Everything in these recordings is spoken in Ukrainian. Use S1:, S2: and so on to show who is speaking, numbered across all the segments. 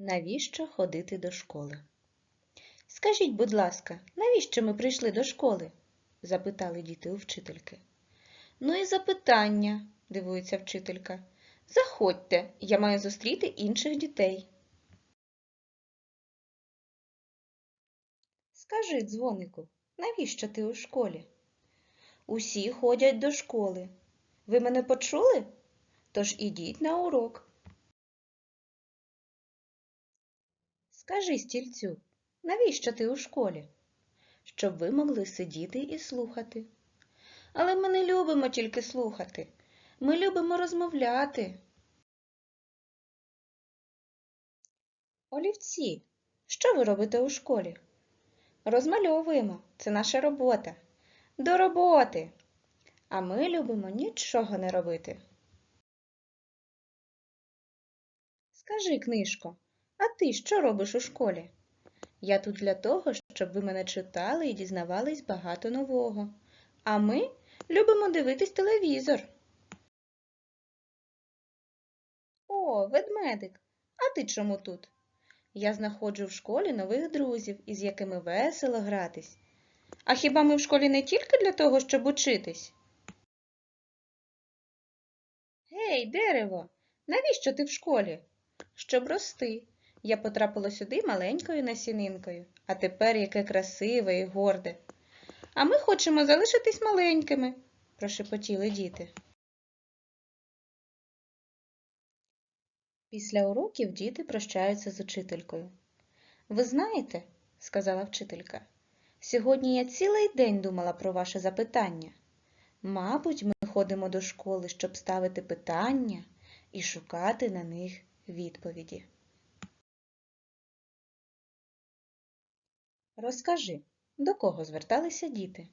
S1: Навіщо ходити до школи? Скажіть, будь ласка, навіщо ми прийшли до школи? запитали діти у вчительки. Ну і запитання, дивується вчителька. Заходьте, я маю зустріти інших дітей. Скажи, дзвонику, навіщо ти у школі? Усі ходять до школи. Ви мене почули? Тож ідіть на урок. Скажи, стільцю, навіщо ти у школі? Щоб ви могли сидіти і слухати. Але ми не любимо тільки слухати. Ми любимо розмовляти. Олівці, що ви робите у школі? Розмальовуємо. Це наша робота. До роботи. А ми любимо нічого не робити. Скажи, книжко, ти що робиш у школі? Я тут для того, щоб ви мене читали і дізнавались багато нового. А ми любимо дивитись телевізор. О, ведмедик, а ти чому тут? Я знаходжу в школі нових друзів, із якими весело гратись. А хіба ми в школі не тільки для того, щоб учитись? Гей, дерево, навіщо ти в школі? Щоб рости. Я потрапила сюди маленькою насінинкою, а тепер яке красиве і горде. А ми хочемо залишитись маленькими, прошепотіли діти. Після уроків діти прощаються з учителькою. Ви знаєте, сказала вчителька, сьогодні я цілий день думала про ваше запитання. Мабуть, ми ходимо до школи, щоб ставити питання і шукати на них відповіді. Розкажи, до кого зверталися діти?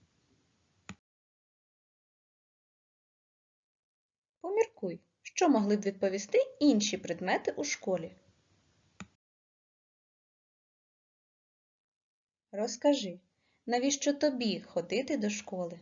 S1: Поміркуй, що могли б відповісти інші предмети у школі. Розкажи, навіщо тобі ходити до школи?